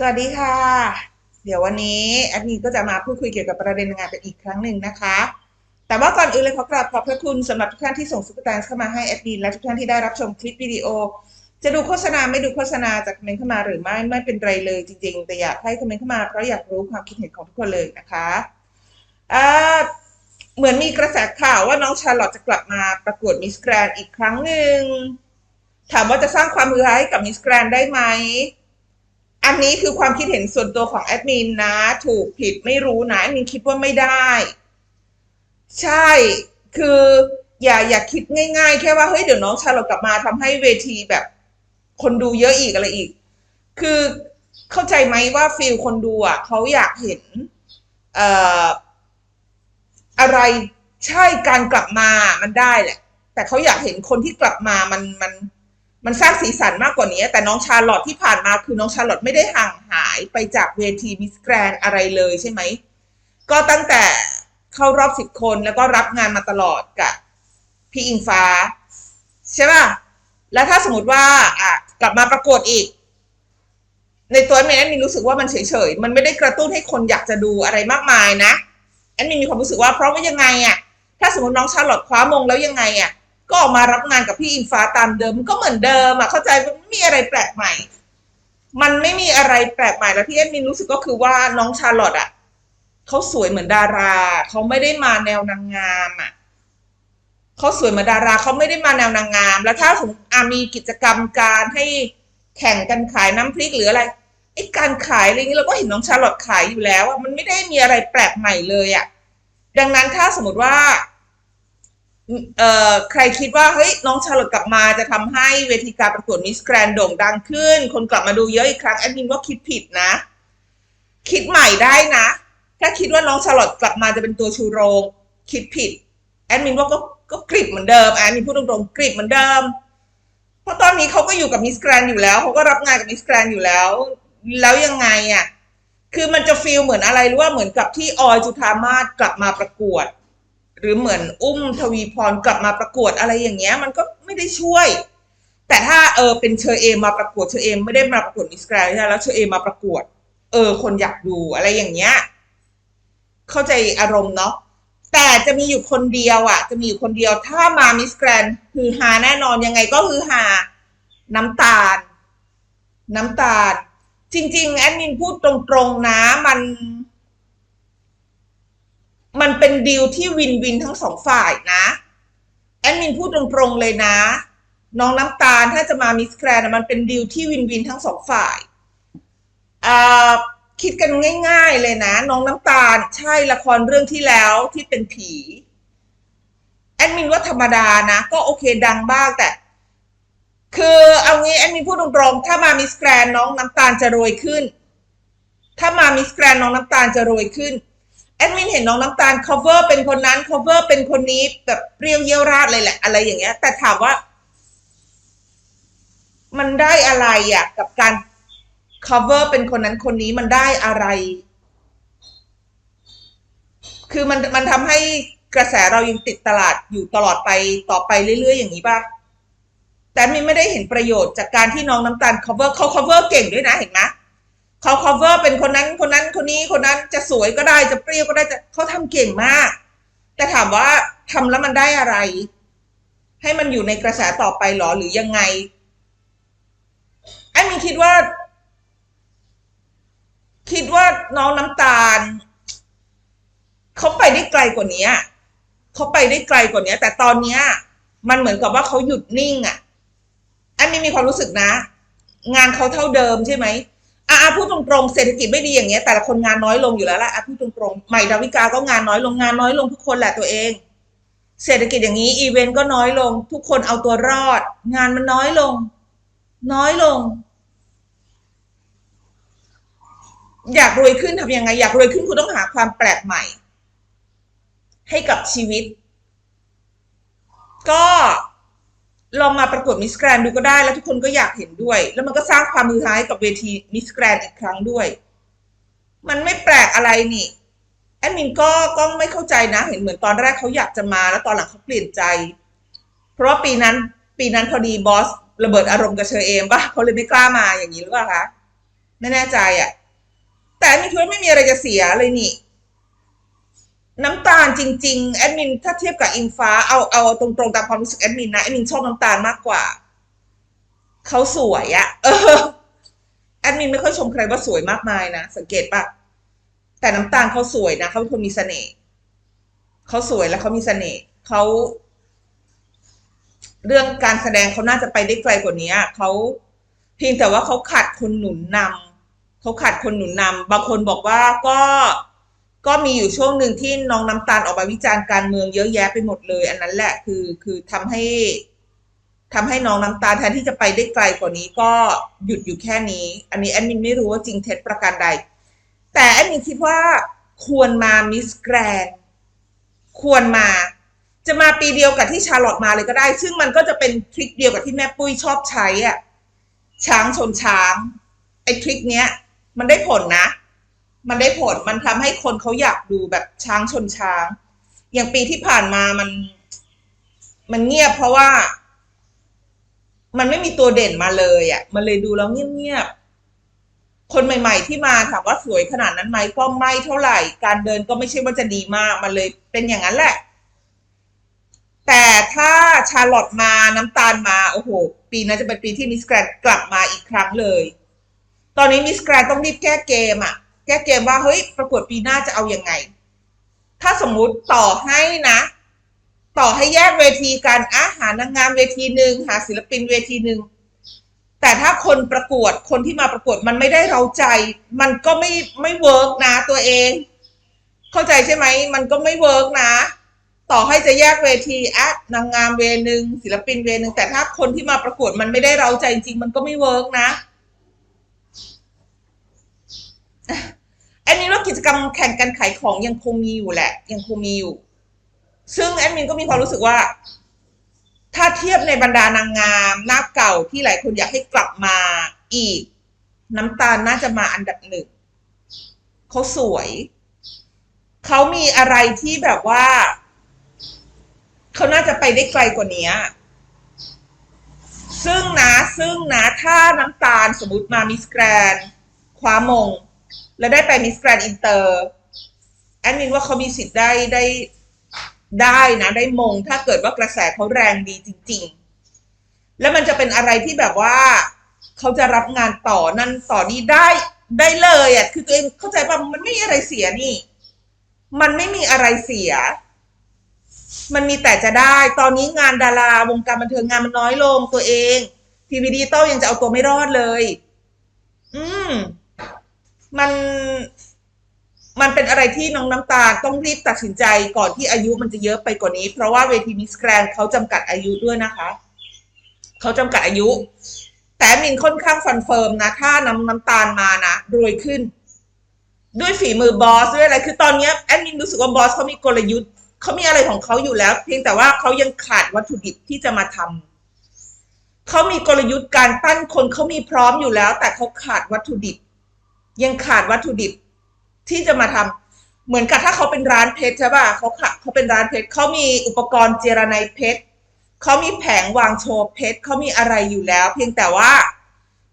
สวัสดีค่ะ เดี๋ยววันนี้แอดมินก็จะมาพูดคุยเกี่ยวกับประเด็นงานกันอีกครั้งหนึ่งนะคะ แต่ว่าก่อนอื่นเลยขอกราบขอบพระคุณสำหรับทุกท่านที่ส่งซุปเปอร์แตนเข้ามาให้แอดมินและทุกท่านที่ได้รับชมคลิปวิดีโอ จะดูโฆษณาไม่ดูโฆษณาจากคอมเมนต์เข้ามาหรือไม่ไม่เป็นไรเลยจริง ๆ แต่อยากให้คอมเมนต์เข้ามาเพราะอยากรู้ความคิดเห็นของทุกคนเลยนะคะอ่าเหมือนมีกระแสข่าวว่าน้องชาลอตจะกลับมาประกวดมิสแกรนอีกครั้งหนึ่งถามว่าจะสร้างความฮือฮาให้กับมิสแกรนได้ไหม อันนี้คือความคิดเห็นส่วนตัวของแอดมินนะ ถูกผิดไม่รู้นะแอดมินคิดว่าไม่ได้ ใช่คืออย่าอย่าคิดง่าย ๆ แค่ว่าเฮ้ยเดี๋ยวน้องชาลอตกลับมาทำให้เวทีแบบ คนดูเยอะอีกอะไรอีก คือเข้าใจไหมว่าฟิลคนดูอะเขาอยากเห็นเอ่ออะไรใช่การกลับมามันได้แหละ แต่เขาอยากเห็นคนที่กลับมามันมัน มันสร้างสีสันมากกว่านี้ แต่น้องชาลอตที่ผ่านมาคือน้องชาลอตไม่ได้ห่างหายไปจากเวทีมิสแกรนอะไรเลยใช่ไหม ก็ตั้งแต่เข้ารอบสิบคนแล้วก็รับงานมาตลอดกับพี่อิงฟ้า ใช่ป่ะ แล้วถ้าสมมติว่าอะกลับมาประกวดอีก ในตัวแอนมินรู้สึกว่ามันเฉยๆ มันไม่ได้กระตุ้นให้คนอยากจะดูอะไรมากมายนะแอนมินมีความรู้สึกว่าเพราะว่ายังไงอะถ้าสมมติน้องชาลอตคว้ามงแล้วยังไงอะ ก็ออกมารับงานกับพี่อิงฟ้าตามเดิมก็เหมือนเดิมอะเข้าใจมันไม่มีอะไรแปลกใหม่ มันไม่มีอะไรแปลกใหม่แล้วที่แอดมินรู้สึกก็คือว่าน้องชาลอตอะเขาสวยเหมือนดาราเขาไม่ได้มาแนวนางงามอะเขาสวยเหมือนดาราเขาไม่ได้มาแนวนางงาม แล้วถ้าสมมติอะมีกิจกรรมการให้แข่งกันขายน้ำพริกหรืออะไรไอ้การขายอะไรอย่างนี้เราก็เห็นน้องชาลอตขายอยู่แล้วอะมันไม่ได้มีอะไรแปลกใหม่เลยอะดังนั้นถ้าสมมติว่า เอ่อใครคิดว่าเฮ้ยน้องชาลอตกลับมาจะทำให้เวทีการประกวดมิสแกรนโด่งดังขึ้น คนกลับมาดูเยอะอีกครั้งแอดมินว่าคิดผิดนะ คิดใหม่ได้นะ ถ้าคิดว่าน้องชาลอตกลับมาจะเป็นตัวชูโรง คิดผิด แอดมินว่าก็ก็กริบเหมือนเดิมแอดมินพูดตรงๆกริบเหมือนเดิม เพราะตอนนี้เขาก็อยู่กับมิสแกรนอยู่แล้วเขาก็รับงานกับมิสแกรนอยู่แล้ว แล้วยังไงอะ คือมันจะฟีลเหมือนอะไรหรือว่าเหมือนกับที่ออยจุธามาศกลับมาประกวด หรือเหมือนอุ้มทวีพรกลับมาประกวดอะไรอย่างเงี้ย มันก็ไม่ได้ช่วย แต่ถ้าเออเป็นเชอเอมมาประกวดเชอเอมไม่ได้มาประกวดมิสแกรนด์แล้วเชอเอมมาประกวด เออ คนอยากดูอะไรอย่างเงี้ย เข้าใจอารมณ์เนาะแต่จะมีอยู่คนเดียวอะ จะมีอยู่คนเดียวถ้ามามิสแกรนด์คือฮาแน่นอนยังไงก็คือฮาน้ำตาล น้ำตาล จริง ๆ แอดมินพูดตรงๆนะ มัน มันเป็นดีลที่วินวินทั้งสองฝ่ายนะ แอดมินพูดตรงๆเลยนะ น้องน้ำตาลถ้าจะมามิสแกรนมันเป็นดีลที่วินวินทั้งสองฝ่ายคิดกันง่าย ๆเลยนะ น้องน้ำตาลใช่ละครเรื่องที่แล้วที่เป็นผี แอดมินว่าธรรมดานะ ก็โอเคดังบ้างแต่ คือเอางี้แอดมินพูดตรงๆถ้ามามิสแกรนน้องน้ำตาลจะรวยขึ้น ถ้ามามิสแกรนน้องน้ำตาลจะรวยขึ้น แอดมินเห็นน้องน้ำตาล cover เป็นคนนั้น cover เป็นคนนี้แบบเปรี้ยวเยี่ยวราดเลยแหละ อะไรอย่างเงี้ย แต่ถามว่า มันได้อะไรอะกับการ cover เป็นคนนั้นคนนี้มันได้อะไร คือมันมันทำให้กระแสเรายังติดตลาดอยู่ตลอดไปต่อไปเรื่อย ๆ อย่างนี้ป่ะแต่มินไม่ได้เห็นประโยชน์จากการที่น้องน้ำตาล cover เขา cover เก่งด้วยนะเห็นไหม เขา cover เป็นคนนั้นคนนั้นคนนี้คนนั้นจะสวยก็ได้จะเปรี้ยวก็ได้จะเขาทำเก่งมาก แต่ถามว่าทำแล้วมันได้อะไร ให้มันอยู่ในกระแสต่อไปหรอหรือยังไงไอ้มินคิดว่า คิดว่าน้องน้ำตาลเขาไปได้ไกลกว่านี้เขาไปได้ไกลกว่านี้แต่ตอนเนี้ย มันเหมือนกับว่าเขาหยุดนิ่งอะไอ้มินมีความรู้สึกนะ งานเขาเท่าเดิมใช่ไหม อะพูดตรงๆเศรษฐกิจไม่ดีอย่างเงี้ยแต่ละคนงานน้อยลงอยู่แล้วแหละอะพูดตรงๆใหม่ดาวิกาก็งานน้อยลงงานน้อยลงทุกคนแหละตัวเอง เศรษฐกิจอย่างนี้อีเวนต์ก็น้อยลง ทุกคนเอาตัวรอด งานมันน้อยลง น้อยลง อยากรวยขึ้นทำยังไง อยากรวยขึ้นคุณต้องหาความแปลกใหม่ ให้กับชีวิต ก็ ลองมาประกวดมิสแกรนดูก็ได้ แล้วทุกคนก็อยากเห็นด้วย แล้วมันก็สร้างความมือหายกับเวทีมิสแกรนอีกครั้งด้วย มันไม่แปลกอะไรนี่แอดมินก็ก็ไม่เข้าใจนะ เห็นเหมือนตอนแรกเขาอยากจะมาแล้วตอนหลังเขาเปลี่ยนใจ เพราะว่าปีนั้น ปีนั้นพอดีบอสระเบิดอารมณ์กับเชอเอมป่ะเขาเลยไม่กล้ามาอย่างนี้หรือเปล่าคะไม่แน่ใจอะ่ะ แต่มินคิดว่าไม่มีอะไรจะเสียเลยนี่ น้ำตาลจริง ๆ แอดมินถ้าเทียบกับอิงฟ้าเอาเอาตรงๆตามความรู้สึกแอดมินนะแอดมินชอบน้ำตาลมากกว่า เขาสวยอะเออแอดมินไม่ค่อยชมใครว่าสวยมากมายนะสังเกตปะแต่น้ำตาลเขาสวยนะเขาเป็นคนมีเสน่ห์เขาสวยแล้วเขามีเสน่ห์เขาเรื่องการแสดงเขาน่าจะไปได้ไกลกว่านี้เขาเพียงแต่ว่าเขาขาดคนหนุนนำเขาขาดคนหนุนนำบางคนบอกว่าก็ ก็มีอยู่ช่วงหนึ่งที่น้องน้ำตาลออกมาวิจารณ์การเมืองเยอะแยะไปหมดเลย อันนั้นแหละคือคือทำให้ทำให้น้องน้ำตาลแทนที่จะไปได้ไกลกว่านี้ก็หยุดอยู่แค่นี้ อันนี้แอดมินไม่รู้ว่าจริงเท็จประการใด แต่แอดมินคิดว่าควรมามิสแกรนควรมา จะมาปีเดียวกับที่ชาร์ลอตมาเลยก็ได้ ซึ่งมันก็จะเป็นทริคเดียวกับที่แม่ปุ้ยชอบใช้อะช้างชนช้าง ไอ้ทริคเนี้ย มันได้ผลนะ มันได้ผลมันทำให้คนเขาอยากดูแบบช้างชนช้าง อย่างปีที่ผ่านมามัน มันเงียบเพราะว่า มันไม่มีตัวเด่นมาเลยอะ มันเลยดูแล้วเงียบๆคนใหม่ ๆ ที่มาถามว่าสวยขนาดนั้นไหมก็ไม่เท่าไหร่ การเดินก็ไม่ใช่ว่าจะดีมาก มันเลยเป็นอย่างนั้นแหละ แต่ถ้าชาลอตมาน้ำตาลมาโอ้โห ปีนั้นจะเป็นปีที่มิสแกรนกลับมาอีกครั้งเลย ตอนนี้มิสแกรนต้องรีบแก้เกมอะ แก้เกมว่าเฮ้ยประกวดปีหน้าจะเอาอยัางไง ถ้าสมมุติต่อให้นะ ต่อให้แยกเวทีกันอาหารนางงามเวทีหนึ่งหาศิลปินเวทีหนึ่งแต่ถ้าคนประกวดคนที่มาประกวดมันไม่ได้เราใจ มันก็ไม่ไม่เวิร์กนะตัวเอง เข้าใจใช่ไหมมันก็ไม่เวิร์กนะต่อให้จะแยกเวทีแอะนางงามเวหนึ่งศิลปินเวหนึ่งแต่ถ้าคนที่มาประกวดมันไม่ได้เราใจจริงมันก็ไม่เวิร์กนะ แอันนี้ว่ากิจกรรมแข่งกันขายของยังคงมีอยู่แหละ ยังคงมีอยู่ ซึ่งแอดมินก็มีความรู้สึกว่า ถ้าเทียบในบรรดานางงามหน้าเก่าที่หลายคนอยากให้กลับมาอีก น้ำตาลน่าจะมาอันดับหนึ่งเขาสวย เขามีอะไรที่แบบว่า เขาน่าจะไปได้ไกลกว่านี้ซึ่งนะ ซึ่งนะ ถ้าน้ำตาลสมมติมามิสแกรนคว้ามง แล้วได้ไปมิสแกรนอินเตอร์แอดมินว่าเขามีสิทธิ์ได้ได้ได้นะได้มง ถ้าเกิดว่ากระแสเขาแรงดีจริง ๆ แล้วมันจะเป็นอะไรที่แบบว่าเขาจะรับงานต่อนั่นต่อนี้ได้ได้เลยอะคือตัวเองเข้าใจป่ะมันไม่มีอะไรเสียนี่ มันไม่มีอะไรเสีย มันมีแต่จะได้ ตอนนี้งานดาราวงการบันเทิงงานมันน้อยลงตัวเอง ทีวีดิจิตอลยังจะเอาตัวไม่รอดเลย อืม มันมันเป็นอะไรที่น้องน้ำตาลต้องรีบตัดสินใจก่อนที่อายุมันจะเยอะไปกว่านี้ เพราะว่าเวทีมิสแกรนเขาจำกัดอายุด้วยนะคะ เขาจำกัดอายุ แต่มินค่อนข้างฟันเฟิร์มนะ ถ้านำน้ำตาลมานะรวยขึ้น ด้วยฝีมือบอสด้วยอะไร คือตอนนี้แอดมินรู้สึกว่าบอสเขามีกลยุทธ์เขามีอะไรของเขาอยู่แล้ว เพียงแต่ว่าเขายังขาดวัตถุดิบที่จะมาทำเขามีกลยุทธ์การปั้นคนเขามีพร้อมอยู่แล้ว แต่เขาขาดวัตถุดิบ ยังขาดวัตถุดิบที่จะมาทำเหมือนกับถ้าเขาเป็นร้านเพชรใช่ป่ะเขาขาเขาเป็นร้านเพชรเขามีอุปกรณ์เจรไนเพชรเขามีแผงวางโชว์เพชรเขามีอะไรอยู่แล้ว เพียงแต่ว่า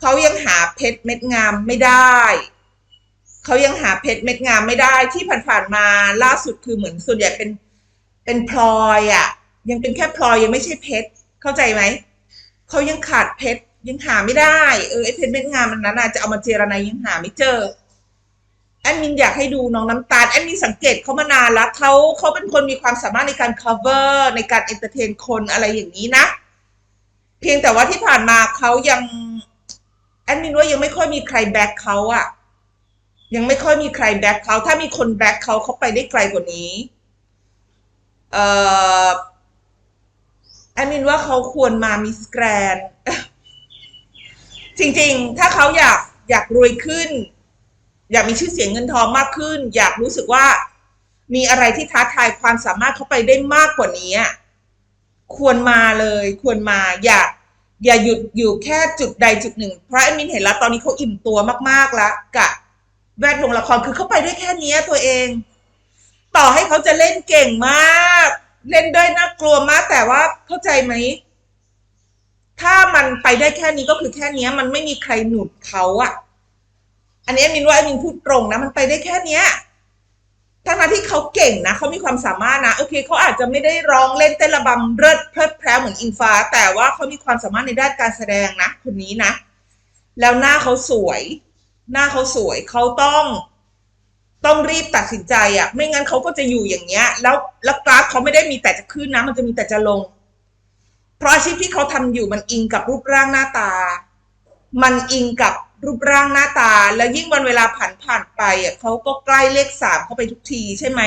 เขายังหาเพชรเม็ดงามไม่ได้เขายังหาเพชรเม็ดงามไม่ได้ที่ผ่านๆมาล่าสุดคือเหมือนส่วนใหญ่เป็นเป็นพลอยอะ่ะ ยังเป็นแค่พลอยยังไม่ใช่เพชรเข้าใจไหมเขายังขาดเพชร ยังหาไม่ได้ เออไอเพชรเม็ดงามมันนั้นน่ะจะเอามาเจรไนยังหาไม่เจอ แอดมินอยากให้ดูน้องน้ำตาล แอดมินสังเกตเขามานานแล้วเขาเขาเป็นคนมีความสามารถในการ cover ในการ entertain คนอะไรอย่างนี้นะ เพียงแต่ว่าที่ผ่านมาเขายัง แอดมินว่ายังไม่ค่อยมีใครแบ็คเขาอะยังไม่ค่อยมีใครแบ็คเขาถ้ามีคนแบ็คเขาเขาไปได้ไกลกว่านี้เอ่อแอดมินว่าเขาควรมามิสแกรน จริงๆ ถ้าเขาอยากอยากรวยขึ้น อยากมีชื่อเสียงเงินทองมากขึ้น อยากรู้สึกว่า มีอะไรที่ท้าทายความสามารถเขาไปได้มากกว่านี้ ควรมาเลยควรมาอย่าอย่าหยุดอยู่แค่จุดใดจุดหนึ่ง เพราะแอดมินเห็นแล้วตอนนี้เขาอิ่มตัวมากๆแล้วกับแวดวงละครคือเขาไปได้แค่นี้ตัวเอง ต่อให้เขาจะเล่นเก่งมาก เล่นด้วยน่ากลัวมากแต่ว่าเข้าใจไหม ถ้ามันไปได้แค่นี้ก็คือแค่เนี้ยมันไม่มีใครหนุนเขาอะอันนี้แอมินว่าแอมินพูดตรงนะ มันไปได้แค่เนี้ยทั้งนั้นที่เขาเก่งนะเขามีความสามารถนะโอเคเขาอาจจะไม่ได้ร้องเล่นเต้นระบำเลิศเพลิดเพลินเหมือนอิงฟ้า แต่ว่าเขามีความสามารถในด้านการแสดงนะคนนี้นะ แล้วหน้าเขาสวย หน้าเขาสวยเขาต้อง ต้องรีบตัดสินใจอะ่ะ ไม่งั้นเขาก็จะอยู่อย่างเงี้ย แล้วแล้วกราฟเขาไม่ได้มีแต่จะขึ้นนะ มันจะมีแต่จะลง เพราะอาชีพที่เขาทำอยู่มันอิงกับรูปร่างหน้าตา มันอิงกับรูปร่างหน้าตา แล้วยิ่งวันเวลาผ่านผ่านไปอะเขาก็ใกล้เลขสามเข้าไปทุกทีใช่ไหม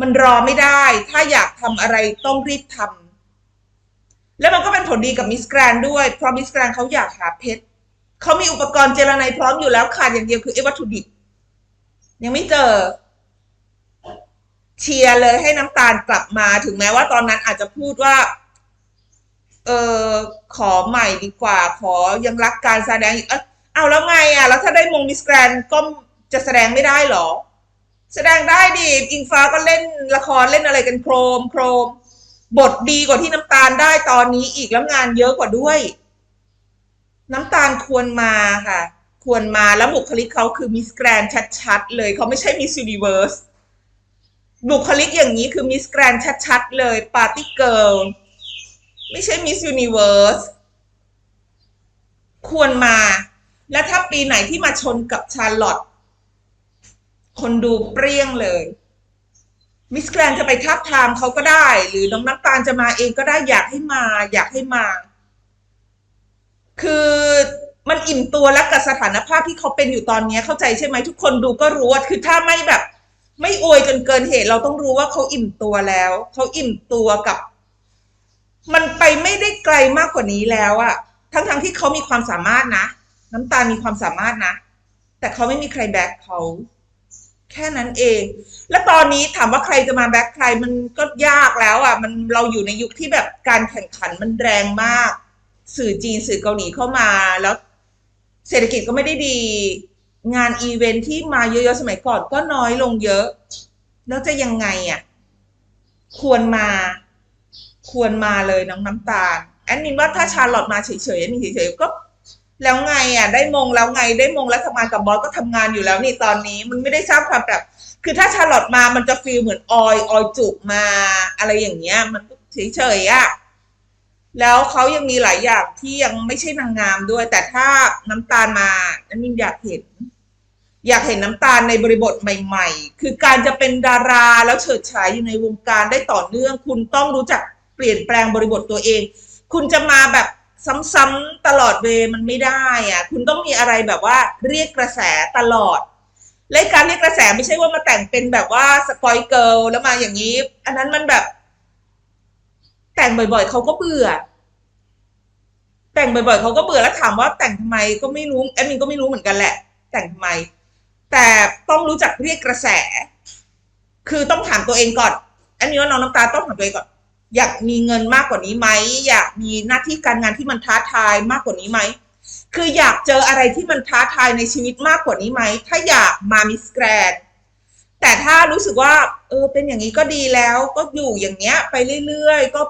มันรอไม่ได้ ถ้าอยากทำอะไรต้องรีบทำแล้วมันก็เป็นผลดีกับมิสแกรนด้วย เพราะมิสแกรนเขาอยากหาเพชรเขามีอุปกรณ์เจรไนพร้อมอยู่แล้วขาดอย่างเดียวคือไอ้วัตถุดิบยังไม่เจอ เชียร์เลยให้น้ำตาลกลับมาถึงแม้ว่าตอนนั้นอาจจะพูดว่า เออขอใหม่ดีกว่า ขอยังรักการแสดงเออเอาแล้วไงอะ แล้วถ้าได้มงมิสแกรนก็จะแสดงไม่ได้เหรอ แสดงได้ดิอิงฟ้าก็เล่นละครเล่นอะไรกันโครมโครม บทดีกว่าที่น้ำตาลได้ตอนนี้อีกแล้วงานเยอะกว่าด้วย น้ำตาลควรมาค่ะ ควรมาแล้วบุคลิกเขาคือมิสแกรนชัดๆเลยเขาไม่ใช่มิส s ูนิเวิร์สบุคลิกอย่างนี้คือมิสแกรนชัดๆเลยปาร์ตี้เกิร์ล ไม่ใช่มิส s ูนิเวิร์สควรมา และถ้าปีไหนที่มาชนกับชาร์ลอตคนดูเปรี้ยงเลยมิสแกรนจะไปทับทามเขาก็ได้ หรือน้องน้ำตาลจะมาเองก็ได้อยากให้มา อยากให้มา คือมันอิ่มตัวแล้วกับสถานภาพที่เขาเป็นอยู่ตอนนี้เข้าใจใช่ไหมทุกคนดูก็รู้ว่าคือถ้าไม่แบบ ไม่อวยจนเกินเหตุ เราต้องรู้ว่าเขาอิ่มตัวแล้ว เขาอิ่มตัวกับ มันไปไม่ได้ไกลมากกว่านี้แล้วอะทั้งๆทที่เขามีความสามารถนะ น้ำตาลมีความสามารถนะ แต่เขาไม่มีใครแบ็คเขาแค่นั้นเอง และตอนนี้ถามว่าใครจะมาแบ็คใครมันก็ยากแล้วอะ มันเราอยู่ในยุคที่แบบการแข่งขันมันแรงมาก สื่อจีนสื่อเกาหลีเข้ามา แล้วเศรษฐกิจก็ไม่ได้ดี งานอีเวนท์ที่มาเยอะๆสมัยก่อนก็น้อยลงเยอะ แล้วจะยังไงอะ ควรมา ควรมาเลยน้องน้ำตาลแอนมินว่าถ้าชาร์ลอตมาเฉยๆแอนมินเฉยๆก็แล้วไงอะได้มงแล้วไงได้มงแล้วทำงานกับบอสก็ทำงานอยู่แล้วนี่ตอนนี้มันไม่ได้สร้างความแบบคือถ้าชาร์ลอตมามันจะฟีลเหมือนออยออยจุกมาอะไรอย่างเงี้ย มันเฉยๆอะแล้วเขายังมีหลายอย่างที่ยังไม่ใช่นางงามด้วย แต่ถ้าน้ำตาลมาอันมินอยากเห็น อยากเห็นน้ำตาลในบริบทใหม่ ๆ คือการจะเป็นดาราแล้วเฉิดฉายอยู่ในวงการได้ต่อเนื่อง คุณต้องรู้จัก เปลี่ยนแปลงบริบทตัวเอง คุณจะมาแบบซ้ำๆตลอดเวมันไม่ได้อะคุณต้องมีอะไรแบบว่าเรียกกระแสตลอดและการเรียกกระแสไม่ใช่ว่ามาแต่งเป็นแบบว่าสปอยเกิลแล้วมาอย่างนี้ อันนั้นมันแบบ แต่งบ่อยๆเขาก็เบื่อ แต่งบ่อยๆเขาก็เบื่อแล้วถามว่าแต่งทำไมก็ไม่รู้แอดมินก็ไม่รู้เหมือนกันแหละ แต่งทำไม แต่ต้องรู้จักเรียกกระแส คือต้องถามตัวเองก่อนแอดมินว่าน้องน้ำตาต้องถามตัวเองก่อน อยากมีเงินมากกว่านี้ไหมอยากมีหน้าที่การงานที่มันท้าทายมากกว่านี้ไหมคืออยากเจออะไรที่มันท้าทายในชีวิตมากกว่านี้ไหมถ้าอยากมามิสแกรนแต่ถ้ารู้สึกว่าเออเป็นอย่างนี้ก็ดีแล้วก็อยู่อย่างเงี้ย ไปเรื่อยๆก็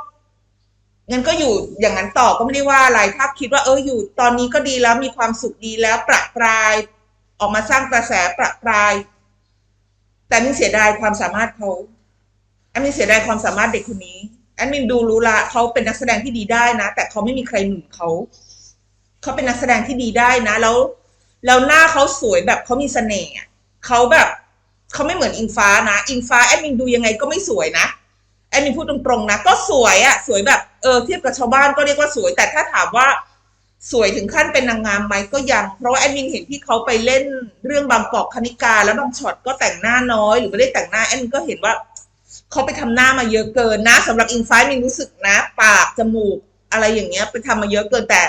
งั้นก็อยู่อย่างนั้นต่อก็ไม่ได้ว่าอะไรถ้าคิดว่าเอออยู่ตอนนี้ก็ดีแล้วมีความสุขดีแล้วประปราย ออกมาสร้างกระแสประปราย แต่มินเสียดายความสามารถเขาแอนมินเสียดายความสามารถเด็กคนนี้ แอนมินดูรู้ละเขาเป็นนักแสดงที่ดีได้นะ แต่เขาไม่มีใครหนุนเขาเขาเป็นนักแสดงที่ดีได้นะ แล้วแล้วหน้าเขาสวยแบบเขามีเสน่ห์เขาแบบเขาไม่เหมือนอิงฟ้านะอิงฟ้าแอดมินดูยังไงก็ไม่สวยนะแอดมินพูดตรงๆนะก็สวยอะสวยแบบเออเทียบกับชาวบ้านก็เรียกว่าสวย แต่ถ้าถามว่าสวยถึงขั้นเป็นนางงามไหมก็ยัง เพราะว่าแอดมินเห็นที่เขาไปเล่นเรื่องบางกอกคณิกาแล้วบางช็อตก็แต่งหน้าน้อย หรือไม่ได้แต่งหน้าแอดมินก็เห็นว่า เขาไปทำหน้ามาเยอะเกินนะสำหรับอิงฟ้ามินรู้สึกนะ ปากจมูกอะไรอย่างเงี้ย ไปทำมาเยอะเกินแต่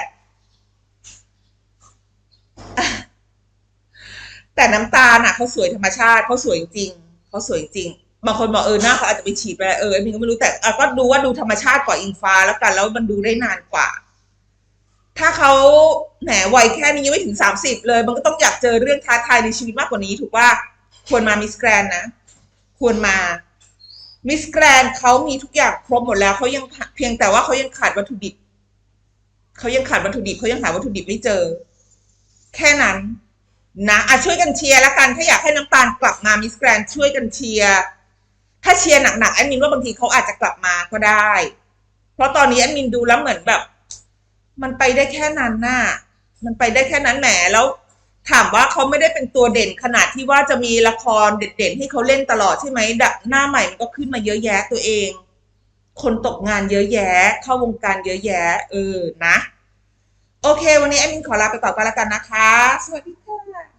แต่น้ำตาลอะเขาสวยธรรมชาติเขาสวยจริงเขาสวยจริงบางคนบอกเออหน้าเขาอาจจะไปฉีดไปเออมินก็ไม่รู้แต่ก็ดูว่าดูธรรมชาติกว่าอิงฟ้าแล้วกัน แล้วมันดูได้นานกว่า ถ้าเขาแหมวัยแค่นี้ยังไม่ถึงสามสิบเลย มันก็ต้องอยากเจอเรื่องท้าทายในชีวิตมากกว่านี้ ถูกว่าควรมามิสแกรนนะ ควรมา มิสแกรนเขามีทุกอย่างครบหมดแล้วเขายังเพียงแต่ว่าเขายังขาดวัตถุดิบเขายังขาดวัตถุดิบเขายังหาวัตถุดิบไม่เจอ แค่นั้น นะอะช่วยกันเชียร์ละกันถ้าอยากให้น้ำตาลกลับมามิสแกรนช่วยกันเชียร์ถ้าเชียร์หนักๆแอดมินว่าบางทีเขาอาจจะกลับมาก็ได้ เพราะตอนนี้แอดมินดูแล้วเหมือนแบบ มันไปได้แค่นั้นน่ะมันไปได้แค่นั้นแหมแล้ว ถามว่าเขาไม่ได้เป็นตัวเด่นขนาดที่ว่าจะมีละครเด่นๆให้เขาเล่นตลอดใช่ไหมดหน้าใหม่มันก็ขึ้นมาเยอะแยะตัวเอง คนตกงานเยอะแยะ เข้าวงการเยอะแยะ เออนะ โอเค วันนี้แอมินขอลาไปก่อนก็แล้วกันนะคะ สวัสดีค่ะ